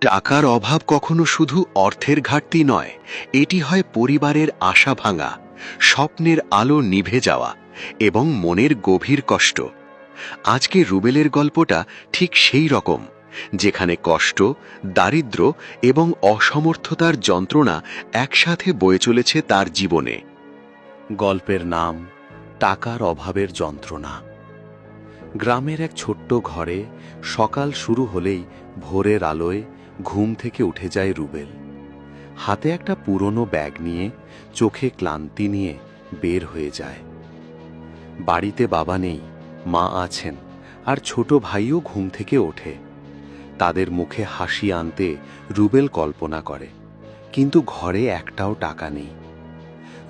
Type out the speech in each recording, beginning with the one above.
টাকার অভাব কখনো শুধু অর্থের ঘাটতি নয়, এটি হয় পরিবারের আশা ভাঙা, স্বপ্নের আলো নিভে যাওয়া এবং মনের গভীর কষ্ট। আজকে রুবেলের গল্পটা ঠিক সেই রকম, যেখানে কষ্ট দারিদ্র্য এবং অসমর্থতার যন্ত্রণা একসাথে বয়ে চলেছে তার জীবনে। গল্পের নাম, টাকার অভাবের যন্ত্রণা। গ্রামের এক ছোট্ট ঘরে সকাল শুরু হলেই ভোরের আলোয় ঘুম থেকে উঠে যায় রুবেল। হাতে একটা পুরনো ব্যাগ নিয়ে চোখে ক্লান্তি নিয়ে বের হয়ে যায়। বাড়িতে বাবা নেই, মা আছেন আর ছোট ভাইও ঘুম থেকে ওঠে। তাদের মুখে হাসি আনতে রুবেল কল্পনা করে, কিন্তু ঘরে একটাও টাকা নেই।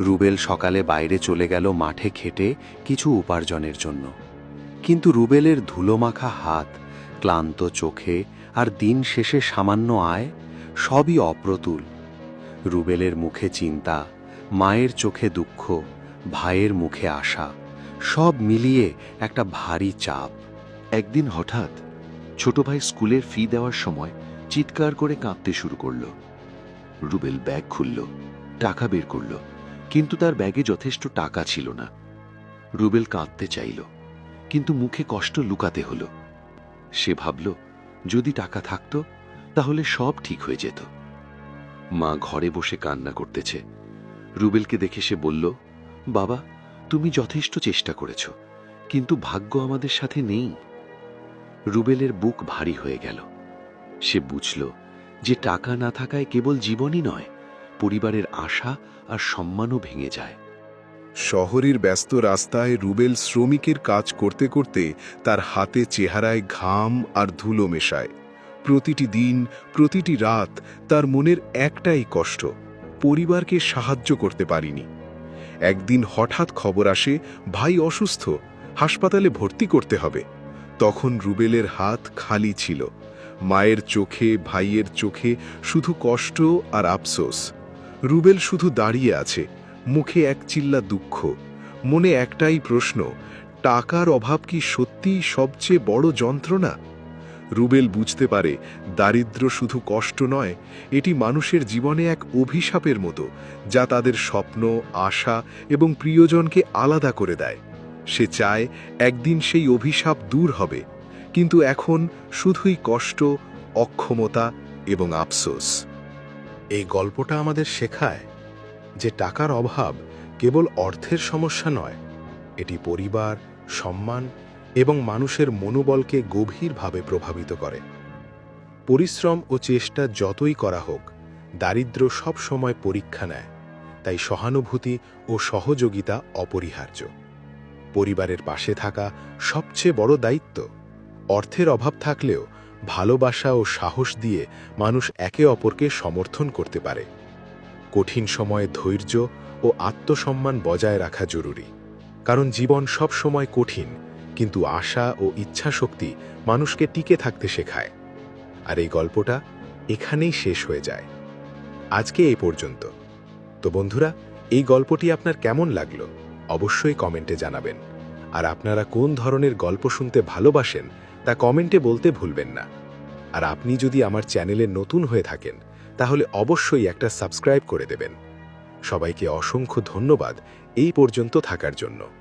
রুবেল সকালে বাইরে চলে গেল মাঠে খেটে কিছু উপার্জনের জন্য। কিন্তু রুবেলের ধুলোমাখা হাত ক্লান্ত চোখে আর দিন শেষে সামান্য আয়, সবই অপ্রতুল। রুবেলের মুখে চিন্তা, মায়ের চোখে দুঃখ, ভাইয়ের মুখে আশা, সব মিলিয়ে একটা ভারী চাপ। একদিন হঠাৎ ছোট ভাই স্কুলের ফি দেওয়ার সময় চিৎকার করে কাঁদতে শুরু করল। রুবেল ব্যাগ খুলল, টাকা বের করল, কিন্তু তার ব্যাগে যথেষ্ট টাকা ছিল না। রুবেল কাঁদতে চাইল, কিন্তু মুখে কষ্ট লুকাতে হলো। সে ভাবল, যদি টাকা থাকতো, তাহলে সব ঠিক হয়ে যেত। মা ঘরে বসে কান্না করতেছে। রুবেলকে দেখে সে বলল, বাবা, তুমি যথেষ্ট চেষ্টা করেছ, কিন্তু ভাগ্য আমাদের সাথে নেই। রুবেলের বুক ভারী হয়ে গেল। সে বুঝল যে টাকা না থাকায় কেবল জীবনই নয়, পরিবারের আশা আর সম্মানও ভেঙে যায়। শহরের ব্যস্ত রাস্তায় রুবেল শ্রমিকের কাজ করতে করতে তার হাতে চেহারায় ঘাম আর ধুলো মেশায়। প্রতিটি দিন, প্রতিটি রাত তার মনের একটাই কষ্ট, পরিবারকে সাহায্য করতে পারিনি। একদিন হঠাৎ খবর আসে, ভাই অসুস্থ, হাসপাতালে ভর্তি করতে হবে। তখন রুবেলের হাত খালি ছিল। মায়ের চোখে, ভাইয়ের চোখে শুধু কষ্ট আর আফসোস। রুবেল শুধু দাঁড়িয়ে আছে মুখে এক চিল্লা দুঃখ, মনে একটাই প্রশ্ন, টাকার অভাব কি সত্যিই সবচেয়ে বড় যন্ত্রণা? রুবেল বুঝতে পারে, দারিদ্র্য শুধু কষ্ট নয়, এটি মানুষের জীবনে এক অভিশাপের মতো, যা তাদের স্বপ্ন, আশা এবং প্রিয়জনকে আলাদা করে দেয়। সে চায় একদিন সেই অভিশাপ দূর হবে, কিন্তু এখন শুধুই কষ্ট, অক্ষমতা এবং আফসোস। এই গল্পটা আমাদের শেখায় যে টাকার অভাব কেবল অর্থের সমস্যা নয়, এটি পরিবার, সম্মান এবং মানুষের মনোবলকে গভীরভাবে প্রভাবিত করে। পরিশ্রম ও চেষ্টা যতই করা হোক, দারিদ্র্য সব সময় পরীক্ষা নেয়, তাই সহানুভূতি ও সহযোগিতা অপরিহার্য। পরিবারের পাশে থাকা সবচেয়ে বড় দায়িত্ব, অর্থের অভাব থাকলেও ভালোবাসা ও সাহস দিয়ে মানুষ একে অপরকে সমর্থন করতে পারে। কঠিন সময়ে ধৈর্য ও আত্মসম্মান বজায় রাখা জরুরি। কারণ জীবন সব সময় কঠিন, কিন্তু আশা ও ইচ্ছাশক্তি মানুষকে টিকে থাকতে শেখায়। আর এই গল্পটা এখানেই শেষ হয়ে যায়। আজকে এই পর্যন্ত। তো বন্ধুরা, এই গল্পটি আপনার কেমন লাগল? অবশ্যই কমেন্টে জানাবেন। আর আপনারা কোন ধরনের গল্প শুনতে ভালোবাসেন, তা কমেন্টে বলতে ভুলবেন না। আর আপনি যদি আমার চ্যানেলে নতুন হয়ে থাকেন তাহলে অবশ্যই একটা সাবস্ক্রাইব করে দেবেন। সবাইকে অসংখ্য ধন্যবাদ এই পর্যন্ত থাকার জন্য।